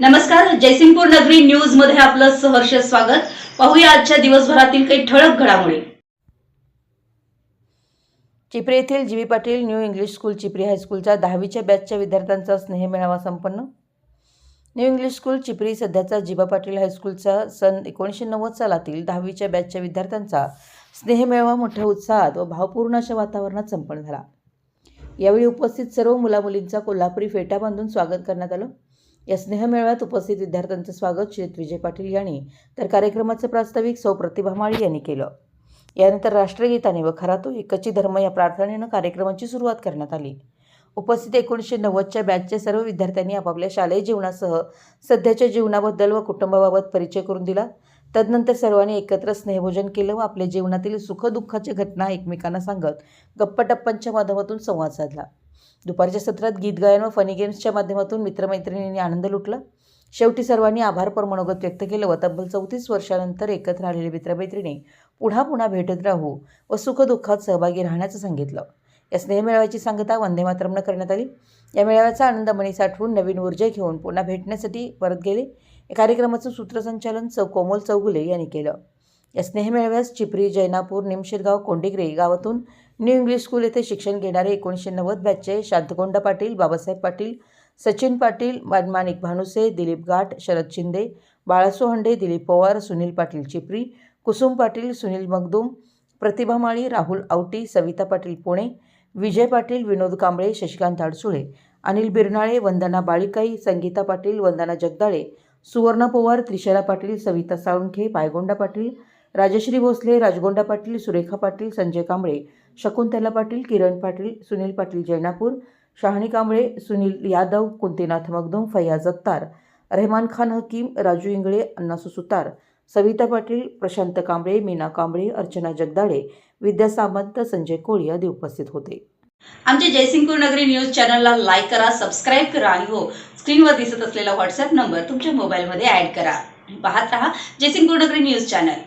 नमस्कार जयसिंगपूर नगरी न्यूजमध्ये आपलं सहर्ष स्वागत. पाहूया आजच्या दिवसभरातील काही ठळक घडामोडी. चिपरी येथील G Patil new English school Chipri हायस्कूलच्या दहावीच्या बॅचच्या विद्यार्थ्यांचा स्नेहमेळावा संपन्न. न्यू इंग्लिश स्कूल चिपरी सध्याचा जिबा पाटील हायस्कूलचा सन एकोणीसशे नव्वद सालातील दहावीच्या बॅचच्या विद्यार्थ्यांचा स्नेहमेळावा मोठ्या उत्साहात व भावपूर्ण अशा वातावरणात संपन्न झाला. यावेळी उपस्थित सर्व मुलामुलींचा कोल्हापुरी फेटा बांधून स्वागत करण्यात आलं. या स्नेहमेळाव्यात उपस्थित विद्यार्थ्यांचं स्वागत श्रीत विजय पाटील यांनी तर कार्यक्रमाचं प्रास्ताविक सौ प्रतिभा माळी यांनी केलं. यानंतर राष्ट्रगीताने व खरा तो एकची धर्म या प्रार्थनेनं कार्यक्रमाची सुरुवात करण्यात आली. उपस्थित एकोणीसशे नव्वदच्या बॅचच्या सर्व विद्यार्थ्यांनी आपापल्या शालेय जीवनासह सध्याच्या जीवनाबद्दल व कुटुंबाबाबत परिचय करून दिला. तदनंतर सर्वांनी एकत्र स्नेहभोजन केलं व आपल्या जीवनातील सुखदुःखाच्या घटना एकमेकांना सांगत गप्पाटप्पांच्या माध्यमातून संवाद साधला. दुपारच्या सत्रात गीत गायन व फनी गेम्सच्या माध्यमातून मित्रमैत्रिणींनी आनंद लुटला. शेवटी सर्वांनी आभारपर मनोगत व्यक्त केलं व तब्बल चौतीस वर्षानंतर एकत्र आलेले मित्रमैत्रिणी पुन्हा पुन्हा भेटत राहू व सुखदुःखात सहभागी राहण्याचं सांगितलं. या स्नेहमेळाव्याची सांगता वंदे मातरमनं करण्यात आली. या मेळाव्याचा आनंद मणी साठवून नवीन ऊर्जा घेऊन पुन्हा भेटण्यासाठी परत गेले. या कार्यक्रमाचं सूत्रसंचालन चौ कोमल चौगुले यांनी केलं. या स्नेहमेळाव्यास चिपरी जैनापूर निमशिरगाव कोंडिग्रे गावातून न्यू इंग्लिश स्कूल येथे शिक्षण घेणारे एकोणीसशे नव्वद बॅचचे शांतकोंडा पाटील बाबासाहेब पाटील सचिन पाटील मानिक भानुसे दिलीप घाट शरद शिंदे बाळासो हंडे दिलीप पवार सुनील पाटील चिपरी कुसुम पाटील सुनील मगदूम प्रतिभा माळी राहुल आवटी सविता पाटील पुणे विजय पाटील विनोद कांबळे शशिकांत आडसुळे अनिल बिरनाळे वंदना बाळिकाई संगीता पाटील वंदना जगदाळे सुवर्ण पवार त्रिशला पाटील सविता साळुंखे पायगोंडा पाटील राजश्री भोसले राजगोंडा पाटील सुरेखा पाटील संजय कांबळे शकुंतला पाटील किरण पाटील सुनील पाटील जैनापूर शहाणी कांबळे सुनील यादव कुंतीनाथ मगदूम फैयाज अत्तार रेहमान खान हकीम राजू इंगळे अण्णासू सुतार सविता पाटील प्रशांत कांबळे मीना कांबळे अर्चना जगदाळे विद्या सामंत संजय कोळी आदी उपस्थित होते. आमच्या जयसिंगपूर नगरी न्यूज चॅनलला लाईक करा सबस्क्राईब करा आणि हो स्क्रीनवर दिसत असलेला व्हॉट्सअप नंबर तुमच्या मोबाईलमध्ये ऍड करा. पाहत रहा जयसिंगपूर नगरी न्यूज चॅनल.